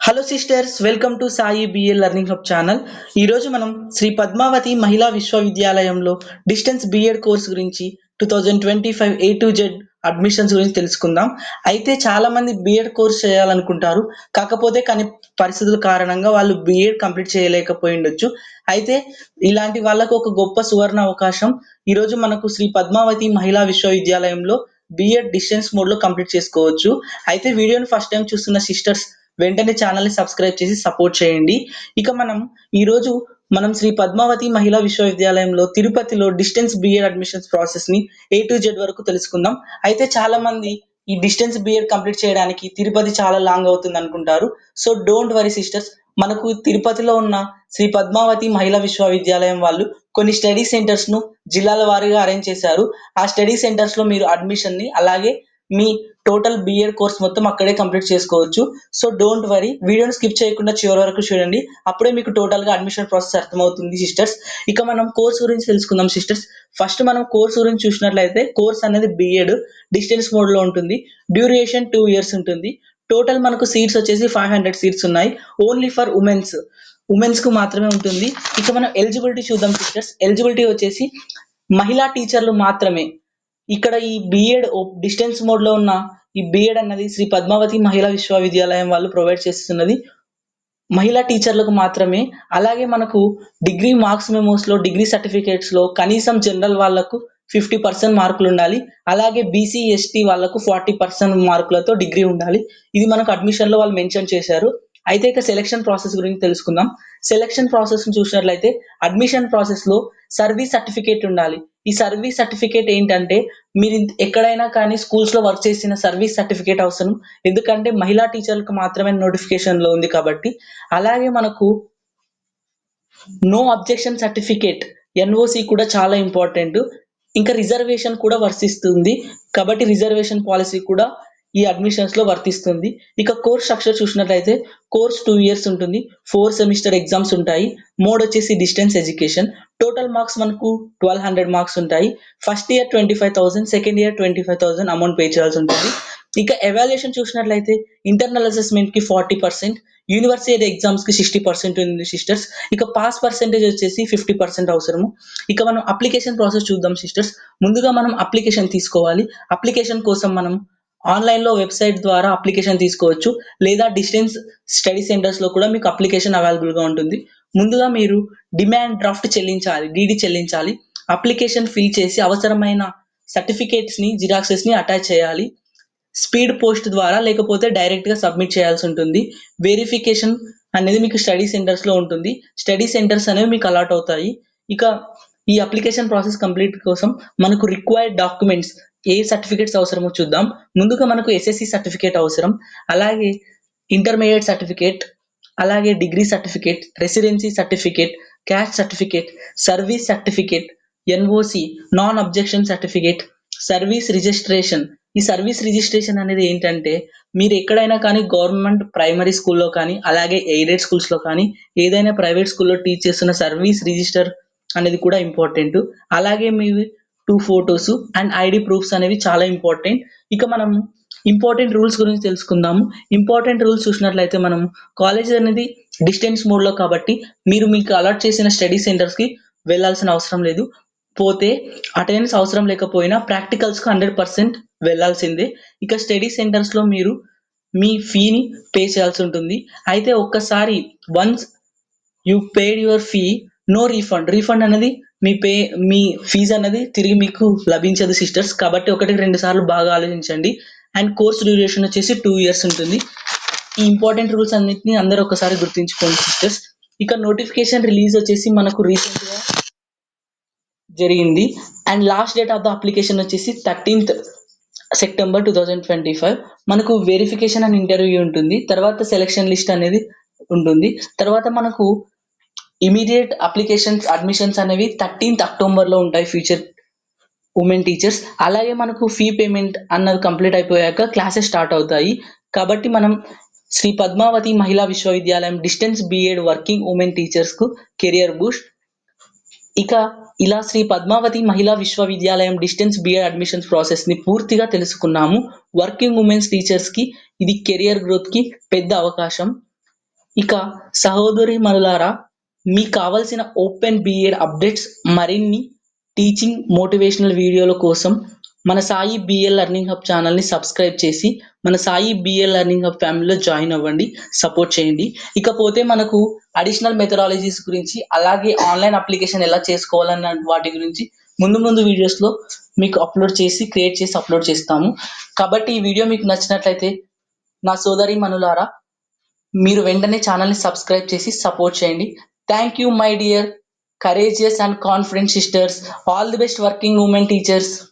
Hello sisters welcome to Sai BA learning hub channel ఈరోజు మనం శ్రీ పద్మావతి మహిళా విశ్వవిద్యాలయంలో డిస్టెన్స్ బిఎడ్ కోర్స్ గురించి two thousand twenty five A to Z admissions గురించి తెలుసుకుందాం. అయితే చాలా మంది బిఎడ్ కోర్స్ చేయాలనుకుంటారు. కాకపోతే కానీ పరిస్థితుల కారణంగా వాళ్ళు బిఎడ్ కంప్లీట్ చేయలేకపోయి ఉండొచ్చు అయితే ఇలాంటి వాళ్ళకు ఒక గొప్ప సువర్ణ అవకాశం. ఈరోజు మనకు శ్రీ పద్మావతి మహిళా విశ్వవిద్యాలయంలో బిఎడ్ డిస్టెన్స్ మోడ్లో కంప్లీట్ చేసుకోవచ్చు. అయితే వీడియోని ఫస్ట్ టైం చూస్తున్న సిస్టర్స్ వెంటనే ఛానల్ని సబ్స్క్రైబ్ చేసి సపోర్ట్ చేయండి. ఇక మనం ఈ రోజు మనం శ్రీ పద్మావతి మహిళా విశ్వవిద్యాలయంలో తిరుపతిలో డిస్టెన్స్ బిఎడ్ అడ్మిషన్స్ ప్రాసెస్ని ఏ టు జెడ్ వరకు తెలుసుకుందాం. అయితే చాలా మంది ఈ డిస్టెన్స్ బిఎడ్ కంప్లీట్ చేయడానికి తిరుపతి చాలా లాంగ్ అవుతుంది అనుకుంటారు. సో డోంట్ వరీ సిస్టర్స్ మనకు తిరుపతిలో ఉన్న శ్రీ పద్మావతి మహిళా విశ్వవిద్యాలయం వాళ్ళు కొన్ని స్టడీ సెంటర్స్ను జిల్లాల వారీగా అరేంజ్ చేశారు. ఆ స్టడీ సెంటర్స్లో మీరు అడ్మిషన్ని అలాగే మీ టోటల్ బిఎడ్ కోర్స్ మొత్తం అక్కడే కంప్లీట్ చేసుకోవచ్చు. సో డోంట్ వరీ వీడియోని స్కిప్ చేయకుండా చివరి వరకు చూడండి. అప్పుడే మీకు టోటల్గా అడ్మిషన్ ప్రాసెస్ అర్థమవుతుంది సిస్టర్స్ ఇక మనం కోర్స్ గురించి తెలుసుకుందాం సిస్టర్స్ ఫస్ట్ మనం కోర్స్ గురించి చూసినట్లయితే కోర్స్ అనేది బిఎడ్ డిస్టెన్స్ మోడ్లో ఉంటుంది. డ్యూరేషన్ టూ ఇయర్స్ ఉంటుంది. టోటల్ మనకు సీట్స్ వచ్చేసి ఫైవ్ హండ్రెడ్ సీట్స్ ఉన్నాయి. ఓన్లీ ఫర్ ఉమెన్స్ ఉమెన్స్కు మాత్రమే ఉంటుంది. ఇక మనం ఎలిజిబిలిటీ చూద్దాం సిస్టర్స్ ఎలిజిబిలిటీ వచ్చేసి మహిళా టీచర్లు మాత్రమే. ఇక్కడ ఈ బిఎడ్ డిస్టెన్స్ మోడ్లో ఉన్న ఈ బిఎడ్ అన్నది శ్రీ పద్మావతి మహిళా విశ్వవిద్యాలయం వాళ్ళు ప్రొవైడ్ చేస్తున్నది. మహిళా టీచర్లకు మాత్రమే అలాగే మనకు డిగ్రీ మార్క్స్ మెమోస్లో డిగ్రీ సర్టిఫికేట్స్లో కనీసం జనరల్ వాళ్ళకు ఫిఫ్టీ పర్సెంట్ మార్కులు ఉండాలి. అలాగే బీసీ ఎస్టీ వాళ్ళకు ఫార్టీ పర్సెంట్ మార్కులతో డిగ్రీ ఉండాలి. ఇది మనకు అడ్మిషన్లో వాళ్ళు మెన్షన్ చేశారు. అయితే ఇక సెలక్షన్ ప్రాసెస్ గురించి తెలుసుకుందాం. సెలక్షన్ ప్రాసెస్ చూసినట్లయితే అడ్మిషన్ ప్రాసెస్లో సర్వీస్ సర్టిఫికేట్ ఉండాలి. ఈ సర్వీస్ సర్టిఫికేట్ ఏంటంటే మీరు ఎక్కడైనా కానీ స్కూల్స్లో వర్క్ చేసిన సర్వీస్ సర్టిఫికేట్ అవసరం. ఎందుకంటే మహిళా టీచర్లకు మాత్రమే నోటిఫికేషన్లో ఉంది కాబట్టి. అలాగే మనకు నో అబ్జెక్షన్ సర్టిఫికేట్ ఎన్ఓసి కూడా చాలా ఇంపార్టెంట్. ఇంకా రిజర్వేషన్ కూడా వర్తిస్తుంది. కాబట్టి రిజర్వేషన్ పాలసీ కూడా ఈ అడ్మిషన్స్లో వర్తిస్తుంది. ఇక కోర్స్ స్ట్రక్చర్ చూసినట్లయితే కోర్స్ టూ ఇయర్స్ ఉంటుంది. ఫోర్ సెమిస్టర్ ఎగ్జామ్స్ ఉంటాయి. మోడ్ వచ్చేసి డిస్టెన్స్ ఎడ్యుకేషన్ టోటల్ మార్క్స్ మనకు ట్వెల్వ్ హండ్రెడ్ మార్క్స్ ఉంటాయి. First year twenty five thousand second year twenty five thousand amount pay చేయాల్సి ఉంటుంది. ఇక ఎవాల్యుయేషన్ చూసినట్లయితే ఇంటర్నల్ అసెస్మెంట్కి ఫార్టీ పర్సెంట్ యూనివర్సిటీ ఎగ్జామ్స్కి సిక్స్టీ పర్సెంట్ ఉంది సిస్టర్స్ ఇక పాస్ పర్సెంటేజ్ వచ్చేసి ఫిఫ్టీ పర్సెంట్ అవసరము. ఇక మనం అప్లికేషన్ ప్రాసెస్ చూద్దాం సిస్టర్స్ ముందుగా మనం అప్లికేషన్ తీసుకోవాలి. అప్లికేషన్ కోసం మనం ఆన్లైన్లో వెబ్సైట్ ద్వారా అప్లికేషన్ తీసుకోవచ్చు లేదా డిస్టెన్స్ స్టడీ సెంటర్స్లో కూడా మీకు అప్లికేషన్ అవైలబుల్గా ఉంటుంది. ముందుగా మీరు డిమాండ్ డ్రాఫ్ట్ చెల్లించాలి డిడి చెల్లించాలి అప్లికేషన్ ఫిల్ చేసి అవసరమైన సర్టిఫికేట్స్ని జిరాక్సెస్ని అటాచ్ చేయాలి. స్పీడ్ పోస్ట్ ద్వారా లేకపోతే డైరెక్ట్గా సబ్మిట్ చేయాల్సి ఉంటుంది. వెరిఫికేషన్ అనేది మీకు స్టడీ సెంటర్స్లో ఉంటుంది. స్టడీ సెంటర్స్ అనేవి మీకు అలాట్ అవుతాయి. ఇక ఈ అప్లికేషన్ ప్రాసెస్ కంప్లీట్ కోసం మనకు రిక్వైర్డ్ డాక్యుమెంట్స్ ఏ సర్టిఫికేట్స్ అవసరమో చూద్దాం. ముందుగా మనకు ఎస్ఎస్సి సర్టిఫికేట్ అవసరం. అలాగే ఇంటర్మీడియట్ సర్టిఫికేట్ అలాగే degree certificate residency certificate caste certificate service certificate NOC non objection certificate service registration ఈ సర్వీస్ రిజిస్ట్రేషన్ అనేది ఏంటంటే మీరు ఎక్కడైనా కానీ గవర్నమెంట్ ప్రైమరీ స్కూల్లో కానీ అలాగే ఎయిడెడ్ స్కూల్స్లో కానీ ఏదైనా ప్రైవేట్ స్కూల్లో టీచ్ చేస్తున్న సర్వీస్ రిజిస్టర్ అనేది కూడా ఇంపార్టెంట్ అలాగే మీ two photos and ID proofs అనేవి చాలా ఇంపార్టెంట్. ఇక మనం ఇంపార్టెంట్ రూల్స్ గురించి తెలుసుకుందాము. ఇంపార్టెంట్ రూల్స్ చూసినట్లయితే మనం కాలేజ్ అనేది డిస్టెన్స్ మోడ్లో కాబట్టి మీరు మీకు అలాట్ చేసిన స్టడీ సెంటర్స్కి వెళ్ళాల్సిన అవసరం లేదు. పోతే అటెండెన్స్ అవసరం లేకపోయినా ప్రాక్టికల్స్కి హండ్రెడ్ పర్సెంట్ వెళ్ళాల్సిందే. ఇక స్టడీ సెంటర్స్లో మీరు మీ ఫీని పే చేయాల్సి ఉంటుంది. అయితే ఒక్కసారి once you paid your fee no refund. Refund అనేది మీ పే మీ ఫీజు అనేది తిరిగి మీకు లభించదు సిస్టర్స్ కాబట్టి ఒకటి రెండు సార్లు బాగా ఆలోచించండి. అండ్ కోర్స్ డ్యూరేషన్ వచ్చేసి టూ ఇయర్స్ ఉంటుంది. ఈ ఇంపార్టెంట్ రూల్స్ అన్నిటిని అందరూ ఒకసారి గుర్తుంచుకోండి సిస్టర్స్ ఇక నోటిఫికేషన్ రిలీజ్ వచ్చేసి మనకు రీసెంట్గా జరిగింది. And last date of the application వచ్చేసి thirteenth September two thousand twenty five మనకు వెరిఫికేషన్ అండ్ ఇంటర్వ్యూ ఉంటుంది. తర్వాత సెలక్షన్ లిస్ట్ అనేది ఉంటుంది. తర్వాత మనకు ఇమీడియట్ అప్లికేషన్స్ అడ్మిషన్స్ అనేవి థర్టీన్త్ అక్టోబర్లో ఉంటాయి ఫ్యూచర్ ఉమెన్ టీచర్స్. అలాగే మనకు ఫీ పేమెంట్ అన్నది కంప్లీట్ అయిపోయాక క్లాసెస్ స్టార్ట్ అవుతాయి. కాబట్టి మనం Shri Padmavati Mahila Vishwavidyalayam distance BEd working women టీచర్స్కు career boost. ఇక ఇలా Shri Padmavati Mahila Vishwavidyalayam distance BEd admissions ప్రాసెస్ని పూర్తిగా తెలుసుకున్నాము. వర్కింగ్ ఉమెన్స్ టీచర్స్కి ఇది కెరియర్ గ్రోత్కి పెద్ద అవకాశం. ఇక సహోదరి మరులారా మీకు కావాల్సిన ఓపెన్ బిఎడ్ అప్డేట్స్ మరిన్ని టీచింగ్ మోటివేషనల్ వీడియోల కోసం మన సాయి బిఏ లెర్నింగ్ హబ్ ఛానల్ని సబ్స్క్రైబ్ చేసి మన సాయి బిఏ లెర్నింగ్ హబ్ ఫ్యామిలీలో జాయిన్ అవ్వండి సపోర్ట్ చేయండి. ఇకపోతే మనకు అడిషనల్ మెథడాలజీస్ గురించి అలాగే ఆన్లైన్ అప్లికేషన్ ఎలా చేసుకోవాలన్న వాటి గురించి ముందు ముందు వీడియోస్లో మీకు అప్లోడ్ చేసి క్రియేట్ చేసి అప్లోడ్ చేస్తాము. కాబట్టి ఈ వీడియో మీకు నచ్చినట్లయితే నా సోదరి మనులారా మీరు వెంటనే ఛానల్ని సబ్స్క్రైబ్ చేసి సపోర్ట్ చేయండి. Thank you, my dear, courageous and confident sisters. All the best working women teachers.